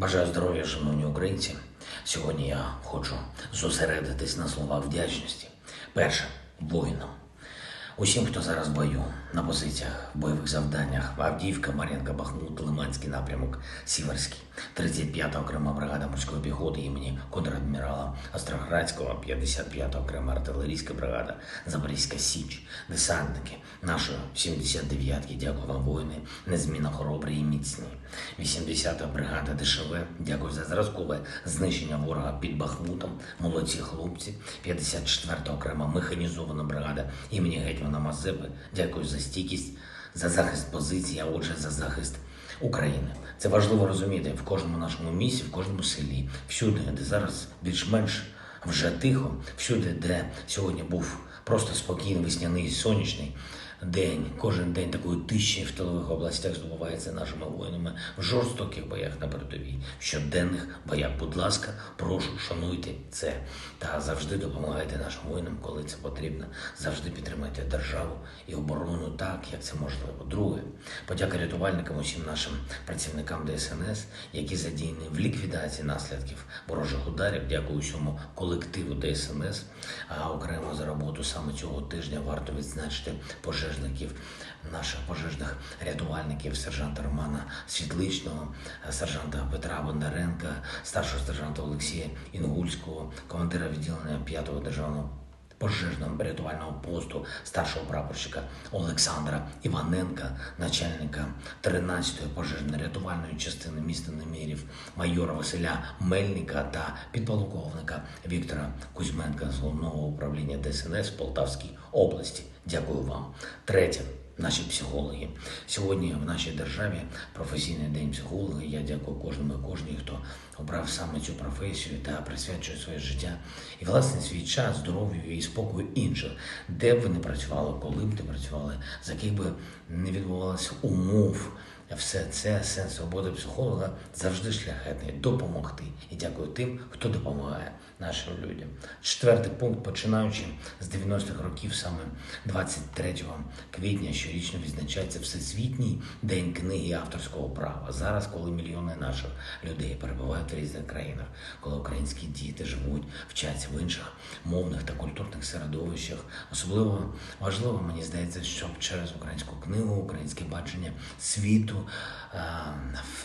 Бажаю здоров'я, шановні українці. Сьогодні я хочу зосередитись на словах вдячності. Перше воїнам. Усім, хто зараз в бою на позиціях, в бойових завданнях, Авдіївка, Мар'їнка, Бахмут, Лиманський напрямок, Сіверський, 35-та окрема бригада морської піхоти імені контрадмірала Остроградського, 55-та окрема артилерійська бригада, Запорізька Січ, десантники нашої 79-ки, дякую вам, воїни, незмінно хоробрі і міцні. 80-та бригада ДШВ, дякую за зразкове знищення ворога під Бахмутом, молодці хлопці, 54-та окрема механізована бригада імені Гетьмана Мазепи, дякую за стійкість, за захист позиції, а отже, за захист України. Це важливо розуміти в кожному нашому місці, в кожному селі, всюди, де зараз більш-менш вже тихо, всюди, де сьогодні був просто спокійний весняний сонячний день, кожен день такої тиші в тилових областях здобувається нашими воїнами в жорстоких боях на передовій, в щоденних боях. Будь ласка, прошу, шануйте це та завжди допомагайте нашим воїнам, коли це потрібно. Завжди підтримайте державу і оборону так, як це можливо. Друге, подяка рятувальникам, усім нашим працівникам ДСНС, які задіяні в ліквідації наслідків ворожих ударів. Дякую усьому колективу ДСНС. А окремо за роботу саме цього тижня варто відзначити пожежників, наших пожежних рятувальників, сержанта Романа Світличного, сержанта Петра Бондаренка, старшого сержанта Олексія Інгульського, командира відділення 5-го державного пожежного рятувального посту старшого прапорщика Олександра Іваненка, начальника 13-ї пожежно-рятувальної частини міста Немирів, майора Василя Мельника та підполковника Віктора Кузьменка з головного управління ДСНС в Полтавській області. Дякую вам. Третє. Наші психологи сьогодні в нашій державі професійний день психолога. Я дякую кожному і кожній, хто обрав саме цю професію та присвячує своє життя і власне свій час, здоров'ю і спокою інших, де б ви не працювали, коли б не працювали, за яких би не відбувалося умов. Все це сенс роботи психолога завжди шляхетний допомогти. Дякую тим, хто допомагає нашим людям. Четвертий пункт, починаючи з 90-х років, саме 23 квітня, щорічно відзначається Всесвітній день книги авторського права. Зараз, коли мільйони наших людей перебувають в різних країнах, коли українські діти живуть, вчаться в інших мовних та культурних середовищах, особливо важливо, мені здається, щоб через українську книгу, українське бачення світу.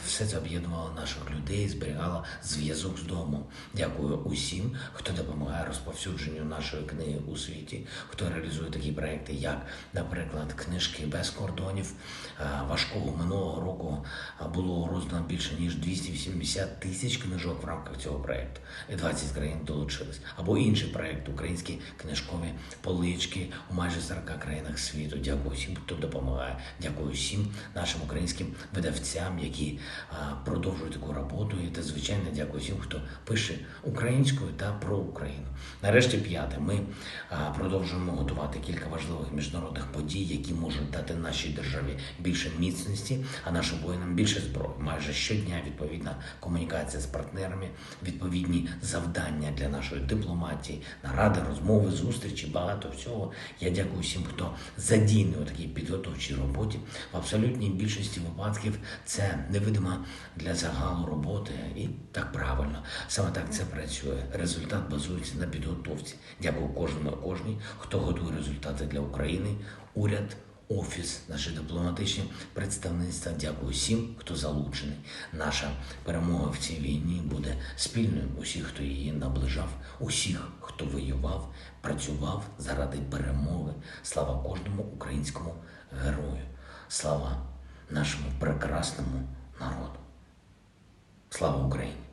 Все це об'єднувало наших людей, зберігало зв'язок з домом. Дякую усім, хто допомагає розповсюдженню нашої книги у світі, хто реалізує такі проекти, як, наприклад, книжки без кордонів. Важкого минулого року було роздано більше ніж 280 тисяч книжок в рамках цього проекту. І 20 країн долучились. Або інший проект українські книжкові полички у майже 40 країнах світу. Дякую всім, хто допомагає. Дякую всім нашим українським видавцям, які продовжують таку роботу. І та звичайно дякую всім, хто пише українською та про Україну. Нарешті п'яте. Ми продовжуємо готувати кілька важливих міжнародних подій, які можуть дати нашій державі більше міцності, а нашим воїнам більше зброї. Майже щодня відповідна комунікація з партнерами, відповідні завдання для нашої дипломатії, наради, розмови, зустрічі, багато всього. Я дякую всім, хто задійний у такій підготовчій роботі. В абсолютній більшості випадків це невидима для загалу роботи, і так правильно. Саме так це працює. Результат базується на підготовці. Дякую кожному кожній, хто готує результати для України, уряд. Офіс, наші дипломатичні представництва. Дякую всім, хто залучений. Наша перемога в цій війні буде спільною. Усіх, хто її наближав, усіх, хто воював, працював заради перемоги. Слава кожному українському герою. Слава нашому прекрасному народу. Слава Україні!